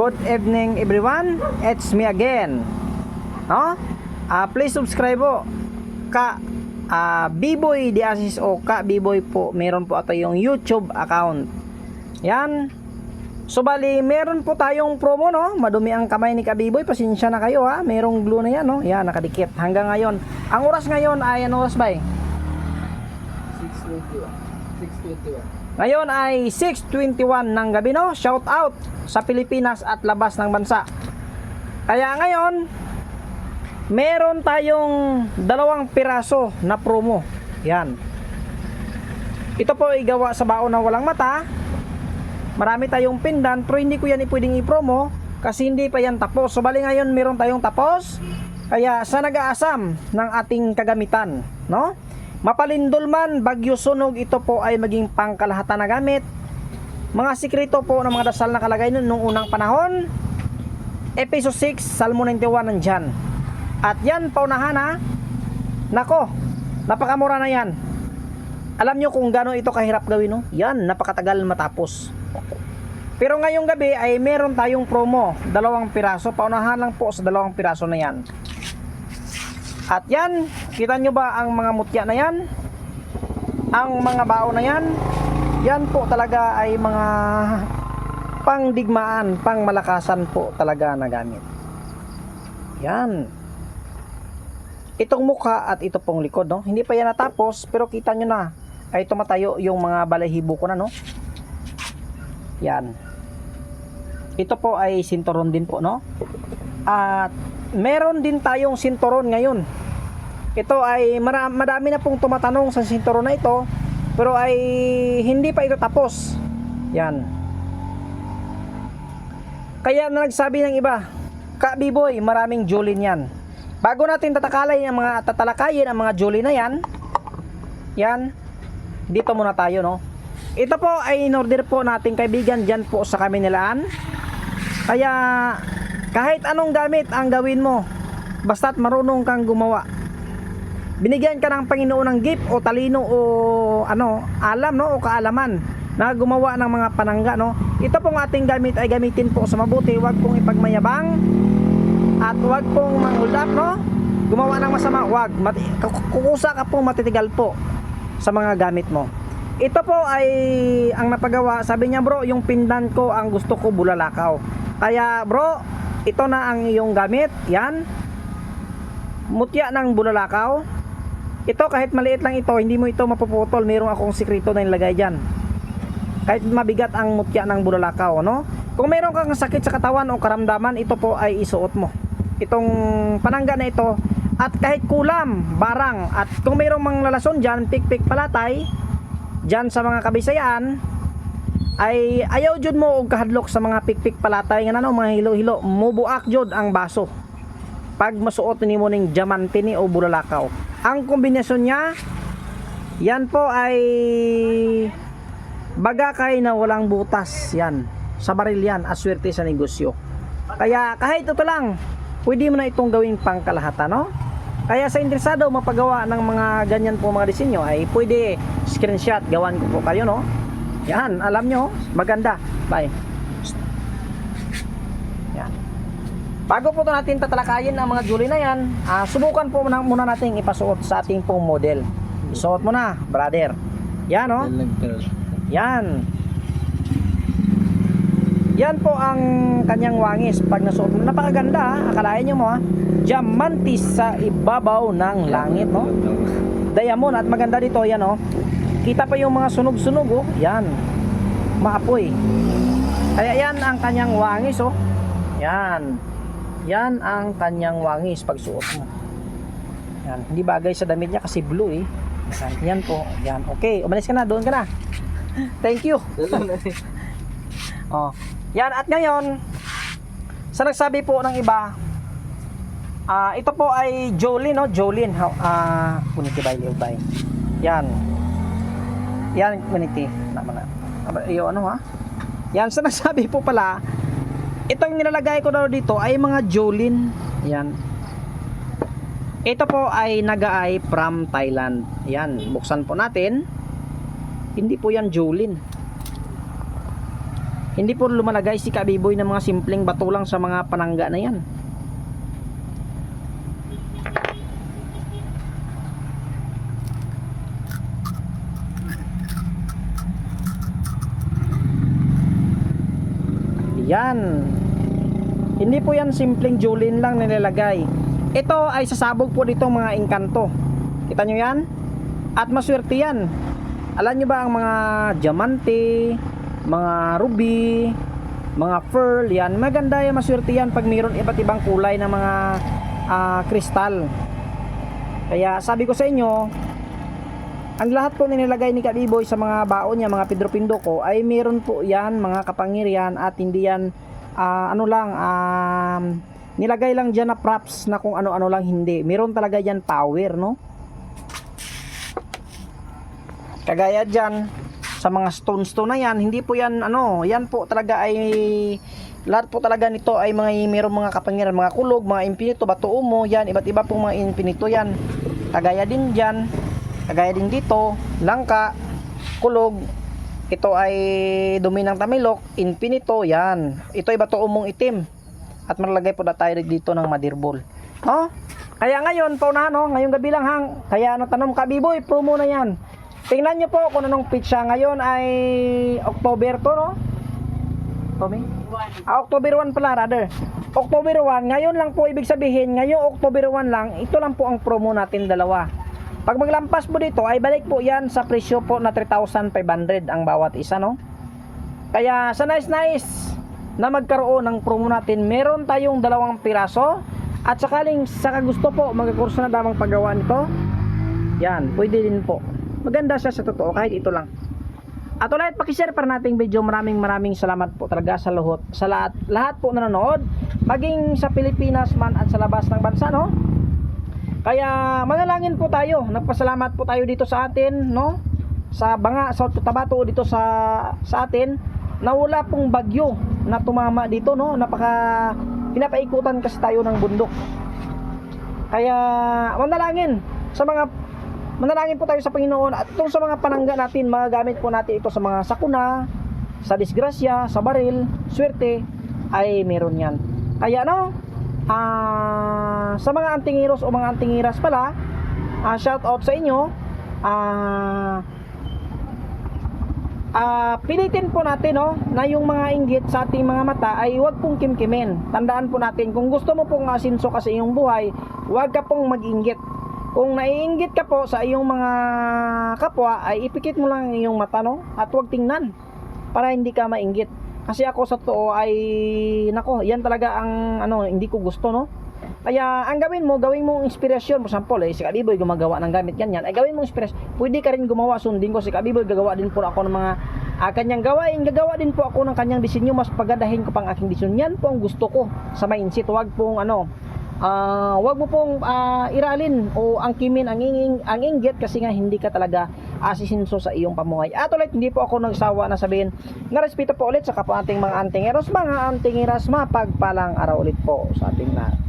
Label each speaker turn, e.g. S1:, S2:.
S1: Good evening everyone. It's me again. No? Ah, please subscribe po. Ka ah, B-Boy Diasis o Ka B-Boy po. Meron po ito yung YouTube account. Yan. So bali, meron po tayong promo no. Madumi ang kamay ni Ka B-Boy. Pasensya na kayo ha. Merong glue na yan no. Yan, nakadikit hanggang ngayon. Ang oras ngayon ay ano oras ba eh?
S2: 621. 621.
S1: Ngayon ay 6.21 ng gabi no. Shout out sa Pilipinas at labas ng bansa. Kaya ngayon, meron tayong dalawang piraso na promo. Yan. Ito po ay gawa sa baon na walang mata. Marami tayong pindan pero hindi ko yan pwedeng i-promo kasi hindi pa yan tapos. So bali ngayon meron tayong tapos. Kaya sa nag-aasam ng ating kagamitan, no? Mapalindol man, bagyo sunog, ito po ay maging pangkalahatan na gamit. Mga sikreto po ng mga dasal na kalagay nung unang panahon. Episode 6, Salmo 91 nandyan. At yan, paunahan ha. Nako, napakamura na yan. Alam nyo kung gano'n ito kahirap gawin, no? Yan, napakatagal matapos. Pero ngayong gabi ay meron tayong promo, dalawang piraso. Paunahan lang po sa dalawang piraso na yan. At yan, kita nyo ba ang mga mutya na yan? Ang mga bao na yan? Yan po talaga ay mga pangdigmaan, pangmalakasan po talaga na gamit. Yan. Itong mukha at ito pong likod, no? Hindi pa yan natapos, pero kita nyo na. Ay tumatayo yung mga balahibo ko na, no? Yan. Ito po ay sinturon din po, no? At meron din tayong sinturon ngayon. Ito ay madami na pong tumatanong sa sinturon na ito, pero ay hindi pa ito tapos. Yan. Kaya na nagsabi ng iba, Ka B-boy, maraming Jolin yan. Bago natin tatakalay ang mga tatalakayin ang mga Jolin na yan, yan, dito muna tayo, no? Ito po ay in-order po nating kaibigan dyan po sa Kaminilaan. Kaya kahit anong gamit ang gawin mo, basta't marunong kang gumawa. Binigyan ka ng Panginoon ng gift o talino o ano, alam no o kaalaman na gumawa ng mga panangga no. Ito pong ating gamit ay gamitin po sa mabuti, wag pong ipagmayabang at wag pong manghuld up no. Gumawa ng masama, wag. Mati- kukusa ka pong matitigal po sa mga gamit mo. Ito po ay ang napagawa, sabi niya bro, yung pindan ko ang gusto ko bulalakaw. Kaya bro, ito na ang iyong gamit, yan. Mutya ng bulalakaw. Ito kahit maliit lang ito, hindi mo ito mapuputol. Mayroong akong sikreto na ilagay diyan. Kahit mabigat ang mutya ng bulalakaw, no? Kung mayroon kang sakit sa katawan o karamdaman, ito po ay isuot mo. Itong panangga na ito at kahit kulam, barang at kung mayroong mga lalason diyan, pikpik palatay, diyan sa mga kabisayaan ay ayaw jud mo og kahadlok sa mga pikpik palatay nga nano mga hilo-hilo mubuak jud ang baso pag masuot nimo ning diamante ni o bulalakaw. Ang kombinasyon niya yan po ay bagakay na walang butas yan. Sa baril yan aswerte sa negosyo. Kaya kahit ito lang pwede mo na itong gawing pangkalahatan no? Kaya sa interesado mapagawa ng mga ganyan po mga disenyo ay pwede screenshot gawan ko po kayo no? Yan alam nyo maganda. Bye yan bago po to natin tatalakayin ang mga jewelry na yan ah, subukan po muna, muna natin ipasuot sa ating pong model isuot mo na brother yan no yan. Yan po ang kanyang wangis pag nasuot mo. Napakaganda ha. Akalain nyo mo ha. Diamantis sa ibabaw ng langit no. Diamond at maganda dito yan oh. Kita pa yung mga sunog-sunog oh. Yan. Maapoy. Kaya yan ang kanyang wangis oh. Yan. Yan ang kanyang wangis pag suot mo. Yan. Hindi bagay sa damit niya kasi blue eh. Yan, yan po. Yan. Okay. Umalis ka na. Doon ka na. Thank you. Oh. Yan at ngayon sa nagsabi po ng iba ah ito po ay Jolene no Jolene how ah kuniti bay liw bay. Yan. Yan kuniti na mana. Iyo ano ha? Yan sa nagsabi po pala itong nilalagay ko daw dito ay mga Jolene. Yan. Ito po ay nagaay from Thailand. Yan, buksan po natin. Hindi po yan Jolene. Hindi po lumalagay si Kabiboy ng mga simpleng bato lang sa mga panangga na yan. Yan. Hindi po yan simpleng julin lang nilalagay. Ito ay sasabog po dito mga engkanto. Kita nyo yan? At maswerte yan. Alam nyo ba ang mga diamante, mga ruby, mga pearl, yan. Maganda yan, maswerte yan pag mayroon iba't ibang kulay ng mga ah, kristal. Kaya sabi ko sa inyo, ang lahat po nilagay ni Kabiboy sa mga baon niya, mga Pedro Pindoco, ay meron po yan, mga kapangyarihan at hindi yan, ah, ano lang, um, nilagay lang dyan na props na kung ano-ano lang hindi. Meron talaga yan power, no? Kagaya dyan, sa mga stones to na yan, hindi po yan, ano, yan po talaga ay, lahat po talaga nito ay mga, meron mga kapangyarihan, mga kulog, mga infinito, bato umo, yan, iba't iba pong mga infinito yan. Kagaya din dyan, kagaya din dito, langka, kulog, ito ay dumi ng tamilok, infinito, yan. Ito ay bato umong itim. At malalagay po na tayo dito ng madirbol. Oh? Kaya ngayon, paunahan, no? ngayong gabi lang hang. Kaya natanong ka, Biboy, promo na yan. Tingnan nyo po kung anong pitsa ngayon ay October to, no? Tommy? Ah, October 1 pala, rather. October 1, ngayon lang po ibig sabihin, ngayong October 1 lang, ito lang po ang promo natin dalawa. Pag maglampas po dito, ay balik po yan sa presyo po na 3,500 ang bawat isa, no? Kaya sa nice nice na magkaroon ng promo natin, meron tayong dalawang piraso at sakaling sa gusto po magkakurso na damang paggawa nito, yan, pwede din po. Maganda siya sa totoo kahit ito lang. At ulit, pakishare para nating video. Maraming maraming salamat po talaga sa lahat, sa lahat, lahat po nanonood. Maging sa Pilipinas man at sa labas ng bansa, no? Kaya manalangin po tayo. Nagpasalamat po tayo dito sa atin, no? Sa Banga, sa Tabato dito sa sa atin na wala pong bagyo na tumama dito, no? Napaka pinapaikutan kasi tayo ng bundok. Kaya manalangin sa mga manalangin po tayo sa Panginoon at itong sa mga panangga natin, magagamit po natin ito sa mga sakuna, sa disgrasya, sa baril, swerte, ay meron yan. Kaya no, ah, sa mga antingiros o mga antingiras pala, ah, shout out sa inyo, ah, ah, pilitin po natin no, na yung mga inggit sa ating mga mata ay huwag pong kimkimin. Tandaan po natin, kung gusto mo pong asinso ka sa iyong buhay, huwag ka pong mag-inggit. Kung naiinggit ka po sa iyong mga kapwa, ay ipikit mo lang ang iyong mata, no? At huwag tingnan para hindi ka mainggit. Kasi ako sa totoo ay, nako, yan talaga ang, ano, hindi ko gusto, no? Kaya, ang gawin mo, gawin mong inspirasyon. For example, eh, si Kabiboy gumagawa ng gamit ganyan. Ay, gawin mong inspirasyon. Pwede ka rin gumawa, sundin ko si Kabiboy, gagawa din po ako ng mga ah, kanyang gawain. Gagawa din po ako ng kanyang disenyo. Mas pagadahin ko pang aking disenyo. Yan po ang gusto ko sa mindset. Huwag pong, ano, ah wag mo pong ah, iralin o angkimin ang inging ang inggit kasi nga hindi ka talaga asisinso sa iyong pamuhay. At ulit hindi po ako nagsawa na sabihin nga respeto po ulit sa kapwa ating mga antingeros, mga antingeras mapagpalang araw ulit po sa ating lahat.